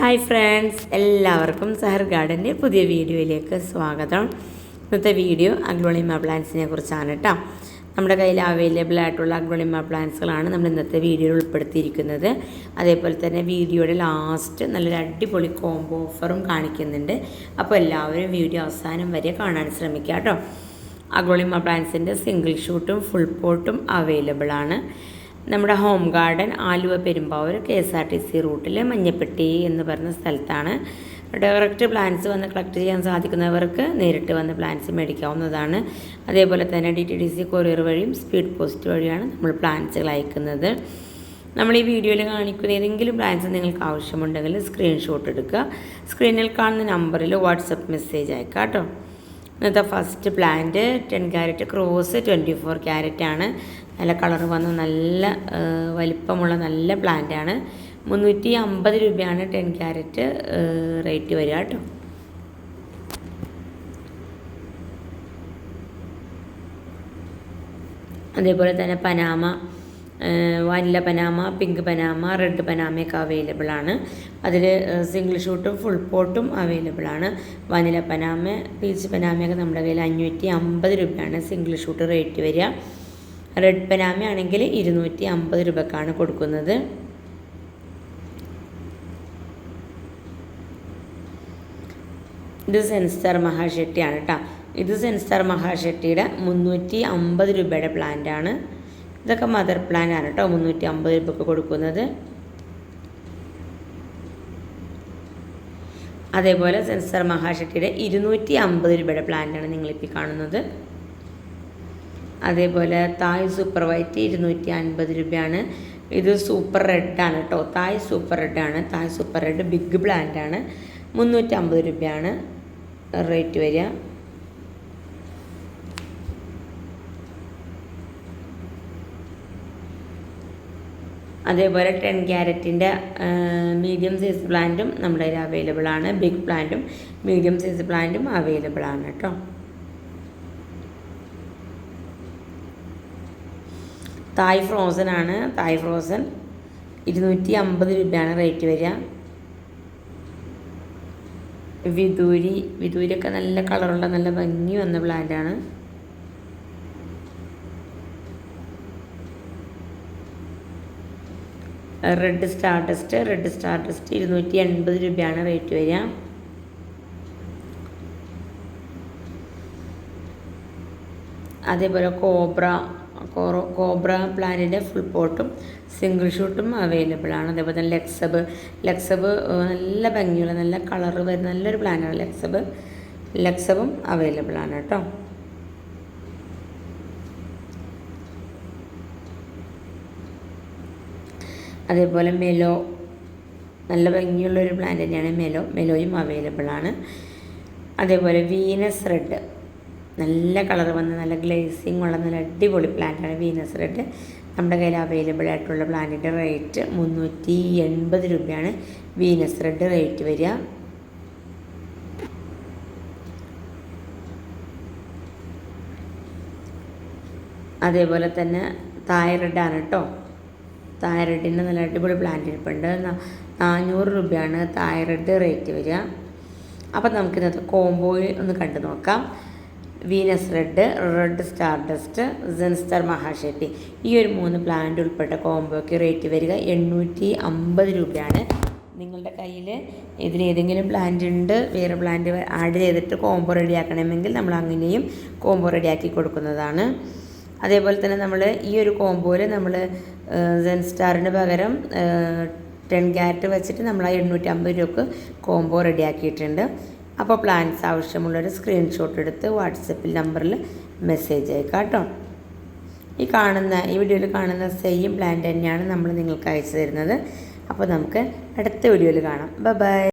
Hi friends എല്ലാവർക്കും സഹർ ഗാർഡന്റെ പുതിയ വീഡിയോയിലേക്ക് സ്വാഗതം. ഇന്നത്തെ വീഡിയോ അഗ്ലോണിമ പ്ലാന്റ്സിനെ കുറിച്ചാണ് കേട്ടോ നമ്മുടെ കയ്യിൽ അവൈലബിൾ ആയിട്ടുള്ള അഗ്ലോണിമ പ്ലാന്റ്സുകളാണ് നമ്മൾ ഇന്നത്തെ വീഡിയോയിൽ ഉൾപ്പെടുത്തിയിരിക്കുന്നത്. അതേപോലെ തന്നെ വീഡിയോയുടെ ലാസ്റ്റ് നല്ലൊരു അടിപൊളി കോംബോ ഓഫറും കാണിക്കുന്നുണ്ട്. അപ്പോൾ എല്ലാവരും വീഡിയോ അവസാനം വരെ കാണാൻ ശ്രമിക്കുക കേട്ടോ അഗ്ലോണിമ പ്ലാന്റ്സിന്റെ സിംഗിൾ ഷൂട്ടും ഫുൾ പോട്ടും അവൈലബിൾ ആണ്. നമ്മുടെ home garden Aluva Perumbavoor K S R T C റൂട്ടിൽ മഞ്ഞപ്പെട്ടി എന്ന് പറഞ്ഞ സ്ഥലത്താണ്. ഡയറക്റ്റ് പ്ലാൻസ് വന്ന് കളക്ട് ചെയ്യാൻ സാധിക്കുന്നവർക്ക് നേരിട്ട് വന്ന് പ്ലാൻസ് മേടിക്കാവുന്നതാണ്. അതേപോലെ തന്നെ D T D C courier വഴിയും സ്പീഡ് പോസ്റ്റ് വഴിയാണ് നമ്മൾ പ്ലാൻസുകൾ അയക്കുന്നത്. നമ്മൾ ഈ വീഡിയോയിൽ കാണിക്കുന്ന ഏതെങ്കിലും പ്ലാൻസ് നിങ്ങൾക്ക് ആവശ്യമുണ്ടെങ്കിൽ സ്ക്രീൻഷോട്ട് എടുക്കുക. സ്ക്രീനിൽ കാണുന്ന നമ്പറിൽ വാട്സപ്പ് മെസ്സേജ് അയക്കാം കേട്ടോ. ഇന്നത്തെ first plant ten carat cross twenty four carat ആണ്. നല്ല കളർ വന്ന് നല്ല വലിപ്പമുള്ള നല്ല പ്ലാന്റ് ആണ്. മുന്നൂറ്റി അമ്പത് രൂപയാണ് ടെൻ ക്യാരറ്റ് റേറ്റ് വരിക കേട്ടോ. അതേപോലെ തന്നെ Panama vanilla Panama pink Panama red പനാമയൊക്കെ available ആണ്. അതിൽ സിംഗിൾ ഷൂട്ടും ഫുൾ പോട്ടും അവൈലബിൾ ആണ്. വാനില പനാമ പീച്ച് പനാമയൊക്കെ നമ്മുടെ കയ്യിൽ അഞ്ഞൂറ്റി അമ്പത് രൂപയാണ് സിംഗിൾ ഷൂട്ട് റേറ്റ് വരിക. റെഡ് ബനാമി ആണെങ്കിൽ ഇരുന്നൂറ്റി അമ്പത് രൂപക്കാണ് കൊടുക്കുന്നത്. ഇത് സെൻസ്റ്റാർ മഹാഷെട്ടിയാണ് കേട്ടോ ഇത് സെൻസ്റ്റാർ മഹാഷെട്ടിയുടെ മുന്നൂറ്റി അമ്പത് രൂപയുടെ പ്ലാന്റാണ്. ഇതൊക്കെ മദർ പ്ലാൻ ആണ് കേട്ടോ മുന്നൂറ്റി അമ്പത് രൂപക്ക് കൊടുക്കുന്നത്. അതേപോലെ സെൻസർ മഹാശക്തിയുടെ ഇരുന്നൂറ്റി അമ്പത് രൂപയുടെ പ്ലാന്റാണ് നിങ്ങളിപ്പോൾ കാണുന്നത്. അതേപോലെ തായ് സൂപ്പർ വൈറ്റ് ഇരുന്നൂറ്റി അൻപത് രൂപയാണ്. ഇത് സൂപ്പർ റെഡാണ് കേട്ടോ തായ് സൂപ്പർ റെഡാണ് തായ് സൂപ്പർ റെഡ് ബിഗ് ബ്ലാൻഡാണ് മുന്നൂറ്റി അമ്പത് രൂപയാണ് റേറ്റ് വരിക. അതേപോലെ ടെൻ ക്യാരറ്റിന്റെ മീഡിയം സൈസ് പ്ലാന്റും നമ്മുടെ കയ്യിൽ അവൈലബിൾ ആണ്. ബിഗ് പ്ലാന്റും മീഡിയം സൈസ് പ്ലാന്റും അവൈലബിൾ ആണ് കേട്ടോ തായ് ഫ്രോസൻ ആണ്. തായ് ഫ്രോസൺ ഇരുന്നൂറ്റി അമ്പത് രൂപയാണ് റേറ്റ് വരിക. വിദൂരി വിദൂരിയൊക്കെ നല്ല കളറുള്ള നല്ല ഭംഗി വന്ന പ്ലാന്റാണ് red star test red star test ഇരുന്നൂറ്റി എൺപത് രൂപയാണ് റേറ്റ് വരിക. അതേപോലെ കോബ്ര കോബ്ര പ്ലാനിന്റെ ഫുൾ പോട്ടും സിംഗിൾ ഷൂട്ടും അവൈലബിൾ ആണ്. അതേപോലെ തന്നെ ലെക്സബ് ലെക്സബ് നല്ല ഭംഗിയുള്ള നല്ല കളറ് വരുന്ന നല്ലൊരു പ്ലാനാണ് ലെക്സബ് ലെക്സബും അവൈലബിൾ ആണ് കേട്ടോ. അതേപോലെ മെലോ നല്ല ഭംഗിയുള്ളൊരു പ്ലാന്റ് തന്നെയാണ് മെലോ മെലോയും അവൈലബിൾ ആണ്. അതേപോലെ വീനസ് റെഡ് നല്ല കളർ വന്ന് നല്ല ഗ്ലേസിങ് ഉള്ള നല്ല അടിപൊളി പ്ലാന്റാണ് വീനസ് റെഡ് നമ്മുടെ കയ്യിൽ അവൈലബിൾ ആയിട്ടുള്ള പ്ലാന്റിന്റെ റേറ്റ് മുന്നൂറ്റി എൺപത് രൂപയാണ് വീനസ് റെഡ് റേറ്റ് വരിക. അതേപോലെ തന്നെ തായറെഡാണ് കേട്ടോ. തായറെഡിന്റെ നല്ല അടിപൊളി പ്ലാന്റ് ഇരിപ്പുണ്ട്. നാനൂറ് രൂപയാണ് തായറെഡ് റേറ്റ് വരിക. അപ്പം നമുക്കിന്നത്തെ കോംബോയിൽ ഒന്ന് കണ്ടു നോക്കാം Venus red red star dust സെൻസ്റ്റർ മഹാഷെട്ടി ഈ ഒരു മൂന്ന് പ്ലാന്റ് ഉൾപ്പെട്ട കോംബോയ്ക്ക് റേറ്റ് വരിക എണ്ണൂറ്റി അമ്പത് രൂപയാണ്. നിങ്ങളുടെ കയ്യിൽ ഇതിലേതെങ്കിലും പ്ലാന്റ് ഉണ്ട് വേറെ പ്ലാന്റ് ആഡ് ചെയ്തിട്ട് കോംബോ റെഡിയാക്കണമെങ്കിൽ നമ്മൾ അങ്ങനെയും കോംബോ റെഡിയാക്കി കൊടുക്കുന്നതാണ്. അതേപോലെ തന്നെ നമ്മൾ ഈ ഒരു കോംബോയിൽ നമ്മൾ സെൻ സ്റ്റാറിന് പകരം ടെൻ ക്യാരറ്റ് വെച്ചിട്ട് നമ്മൾ ആ എണ്ണൂറ്റി അമ്പത് രൂപക്ക് കോംബോ റെഡിയാക്കിയിട്ടുണ്ട് അപ്പോൾ പ്ലാൻസ് ആവശ്യമുള്ളൊരു സ്ക്രീൻഷോട്ട് എടുത്ത് വാട്സപ്പിൽ നമ്പറിൽ മെസ്സേജ് അയക്കാം കേട്ടോ ഈ കാണുന്ന ഈ വീഡിയോയിൽ കാണുന്ന സെയിം പ്ലാൻ തന്നെയാണ് നമ്മൾ നിങ്ങൾക്ക് അയച്ചു തരുന്നത്. അപ്പോൾ നമുക്ക് അടുത്ത വീഡിയോയിൽ കാണാം. Bye bye